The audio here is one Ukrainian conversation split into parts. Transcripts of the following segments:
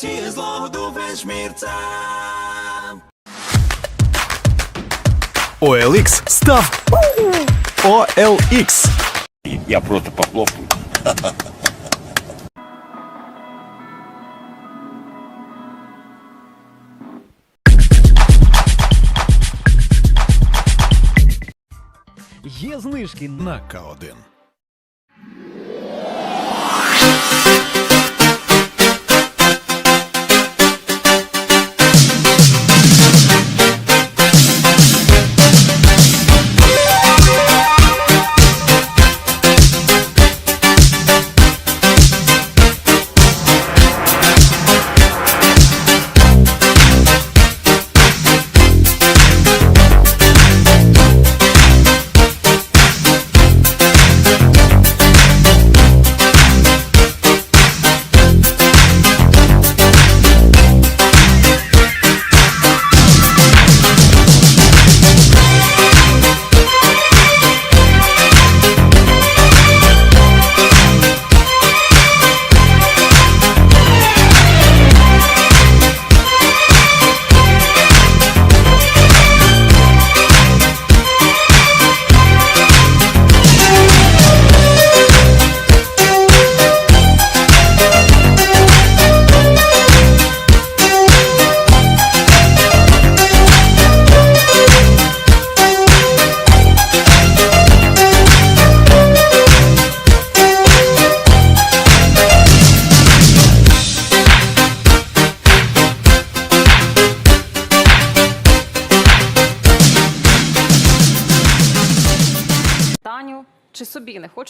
Тіє злого до весь OLX став OLX. Я просто похлопаю. Є знижки на К1.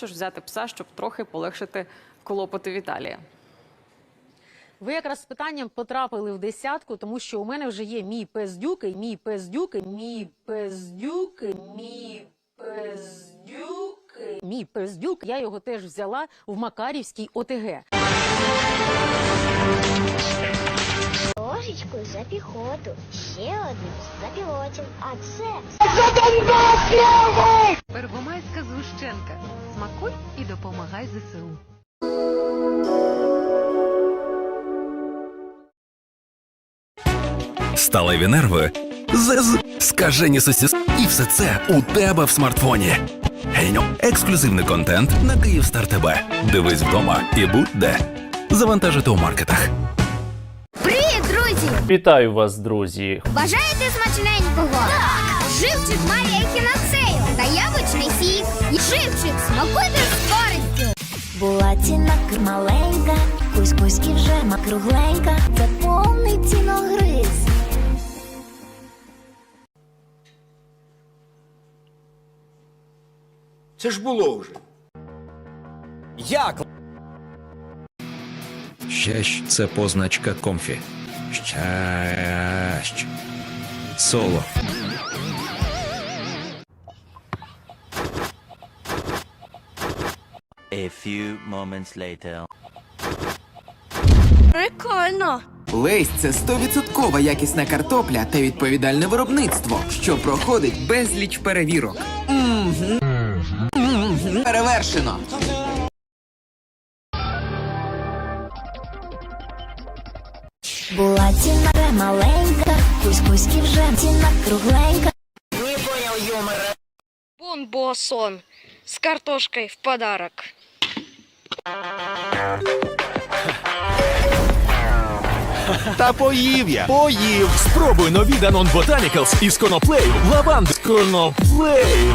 Хочеш взяти пса, щоб трохи полегшити клопоти Віталія? Ви якраз з питанням потрапили в десятку, тому що у мене вже є мій пездюки, мій пездюки, мій пездюки, мій пездюки. Мій пездюк. я його теж взяла в Макарівській ОТГ. Ложечку за піхоту, ще одну за пілотів. А це Первомайська згущенка. Смакуй і допомагай ЗСУ. Сталеві нерви. ЗЗ. Скажені сосіс. І все це у тебе в смартфоні. Гейньо. Ексклюзивний контент на Київстар ТБ. Дивись вдома і будь де. Завантажити у маркетах. Друзі! Вітаю вас, друзі! Бажаєте смачненького? Так! Живчик має ехінацею та яблучний сік. Живчик, смакуйте з користю! Була ціна маленька, кузькузьки вже ма кругленька, це повний ціногриз. Це ж було вже. Як? Щащ це позначка комфі. Щащ. Соло. A few moments later. Прикольно! Лейс це 100% якісна картопля та відповідальне виробництво, що проходить безліч перевірок. Перевершено. Була ціна маленька, кузькузьки вже ціна кругленька. Бон Босон с картошкой в подарок. Та поїв я. Поїв. Спробуй нові Danone Botanicals із коноплею. Лаванди з коноплею.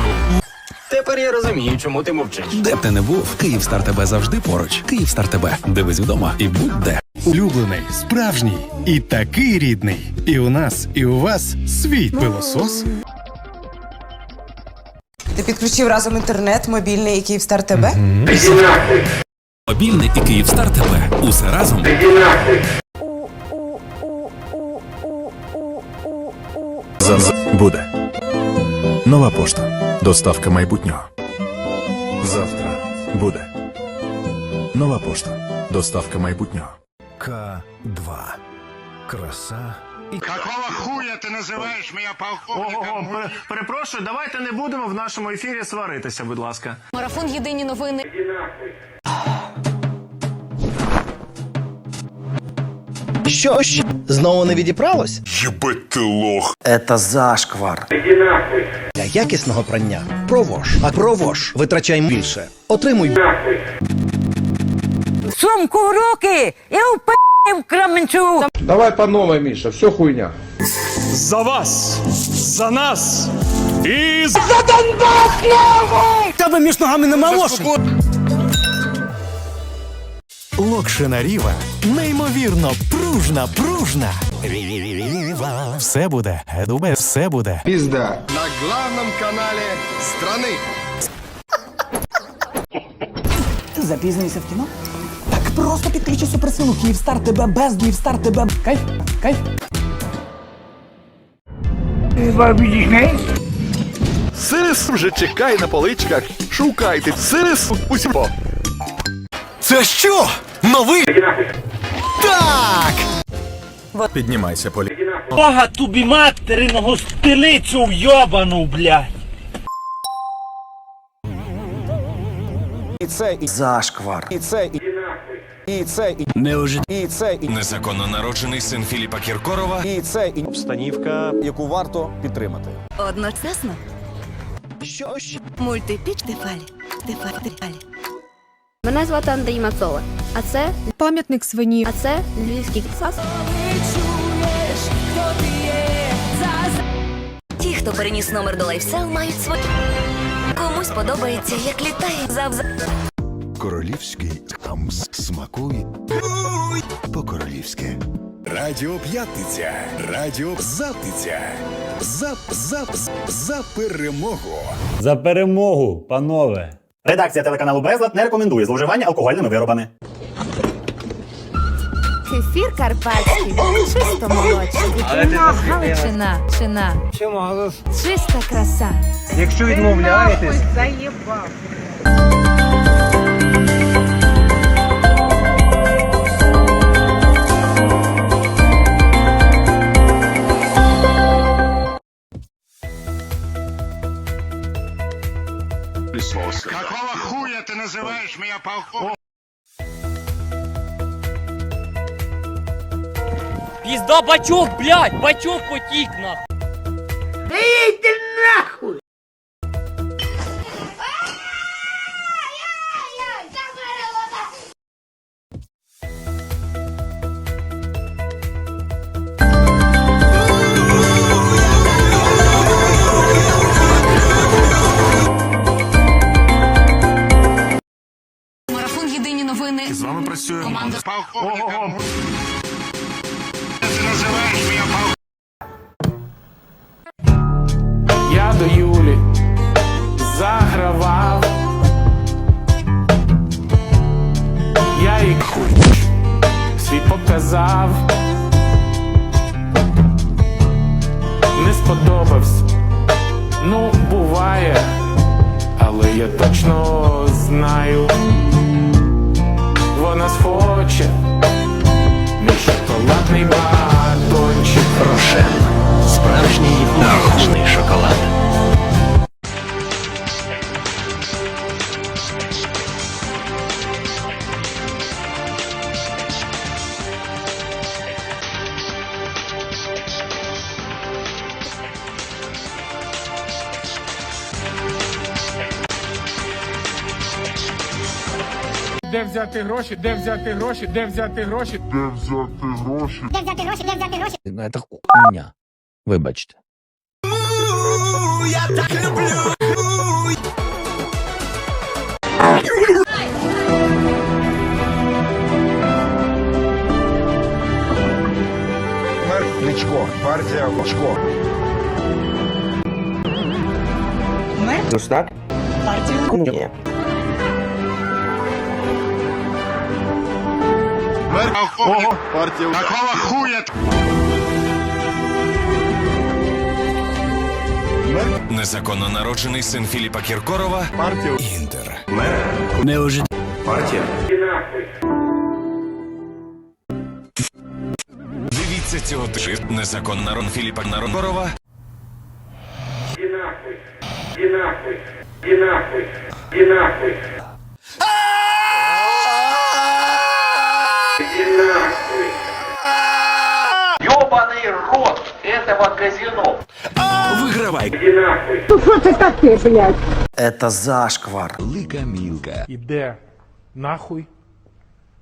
Тепер я розумію, чому ти мовчиш. Де б ти не був, Київстар тебе завжди поруч. Київстар тебе. Дивись вдома і будь де. Улюблений, справжній і такий рідний. І у нас, і у вас свій пилосос. Ти підключив разом інтернет, мобільний і Київстар ТБ? Мобільний і Київстар тебе. Усе разом. Буде. Нова пошта. Доставка майбутнього. Завтра буде. Нова пошта. Доставка майбутнього. К2. Краса і Какого хуя ти називаєш мене полковником? перепрошую, давайте не будемо в нашому ефірі сваритися, будь ласка. Марафон Єдині новини. Що ж, знову не відібралось? Єбать ти лох. Це зашквар. Для якісного прання провож. А провож витрачай більше. Отримуй Сумку в руки і в! Давай по новой, Миша, все хуйня. За вас! За нас! І за Тебе між ногами нема лоші. Локшина Ріва неймовірно пружна, пружна. Все буде, Едубе, все буде. Пизда. На главном канале страны. Запізнився в кіно? Просто підключи суперсилу Київстар тебе без Київстар тебе. Кайф, кайф. Сирис вже чекає на поличках. Шукайте сирис усього. Це що? Новий? Так! Піднімайся, Полі. Бога тобі материного стелицю йобану, блядь. І це і зашквар. І це і і це і Неужит. і це і Незаконно народжений син Філіпа Кіркорова. і це і обстанівка, яку варто підтримати. Одночасно Що ж? мультипіч Тефалі. Мене звати Андрій Мацола, а це Пам'ятник свині. а це Львівський Ксас. Ті, хто переніс номер до лайфсел, мають свої. Комусь подобається, як літає завза. Королівський хамс смакуй по-королівськи. Радіо П'ятниця. Радіо Завтиця. За, за, за перемогу. За перемогу, панове. Редакція телеканалу Безлад не рекомендує зловживання алкогольними виробами. Кефір карпатський, чисто молочний. Галичина, чина. Чиста краса. Якщо відмовляєтесь, Какого ты называешь меня полковником? пізда бачок, блядь, бачок потік нахуй. Марафон єдині новини. З вами працює команда. Полковником? Я до Юлі загравав. Я їй світ показав. Не сподобався. Ну, буває, але я точно знаю. Вона хоче, мій шоколадний батончик. Рошен. Справжній молочний шоколад. Де взяти гроші? Де взяти гроші? Де взяти гроші? Де взяти гроші? Де взяти гроші? Ну, це хуйня. Вибачте. Мэр Кличко, партия Кличко. Достат? Ні. Полковник. партия Какого хуя? Незаконно народжений син Філіпа Кіркорова. Партия Інтер. Неужит. Партия. Дивіться цього тижня. Незаконно нарон Філіпа Кіркорова. вход этого казино. Вигравай Это зашквар. Лика Мілка. Іде нахуй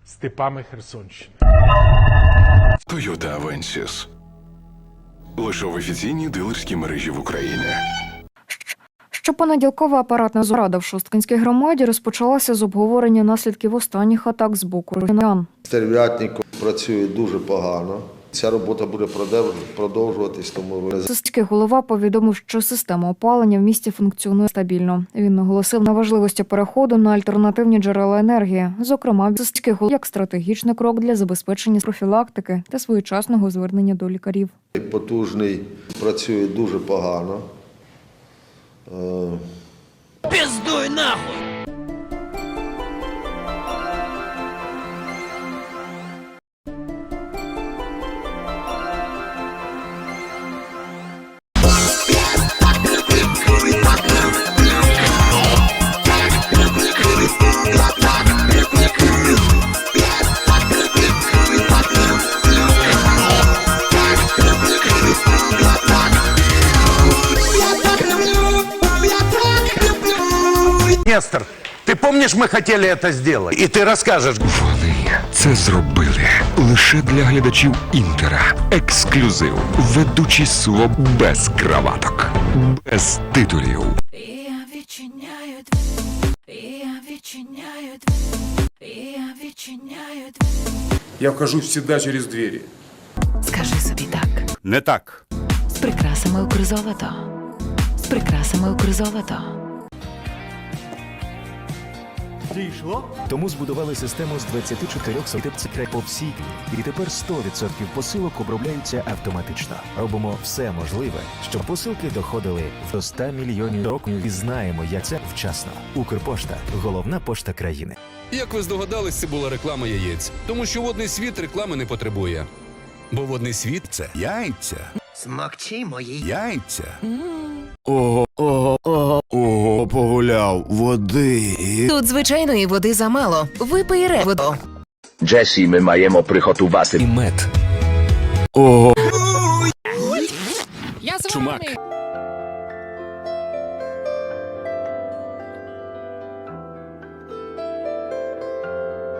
степами Херсонщини. Toyota Avensis. Лише в офіційній дилерській мережі в Україні. Щопонеділкова апаратна зрада в Шосткинській громаді розпочалася з обговорення наслідків останніх атак з боку росіян. Стерв'ятников працює дуже погано. Ця робота буде продовжуватись, тому ви Сільський голова повідомив, що система опалення в місті функціонує стабільно. Він наголосив на важливості переходу на альтернативні джерела енергії, зокрема сільський голова як стратегічний крок для забезпечення профілактики та своєчасного звернення до лікарів. потужний працює дуже погано. Е, Піздуй нахуй! ты помнишь, мы хотели это сделать? И ты расскажешь. Вони це зробили лише для глядачів Інтера. Ексклюзив. Ведучий СУО без краваток, без титулів. Я відчиняю я відчиняю я відчиняю Я вхожу всегда через двері. Скажи собі так. Не так. З прикрасами укрзолото. З прикрасами укрзолото. Дійшло? Тому збудували систему з 24 сотипцикрек по всій І тепер 100% посилок обробляються автоматично. Робимо все можливе, щоб посилки доходили до 100 мільйонів років і знаємо, як це вчасно. Укрпошта головна пошта країни. Як ви здогадались, це була реклама яєць, тому що водний світ реклами не потребує. Бо водний світ це яйця. Смакчи мої. Яйця. Ого, води. Тут звичайної води замало. Випий реводу. Джесі, ми маємо приготувати. І мед. Ого. Чумак.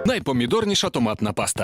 Найпомідорніша томатна паста.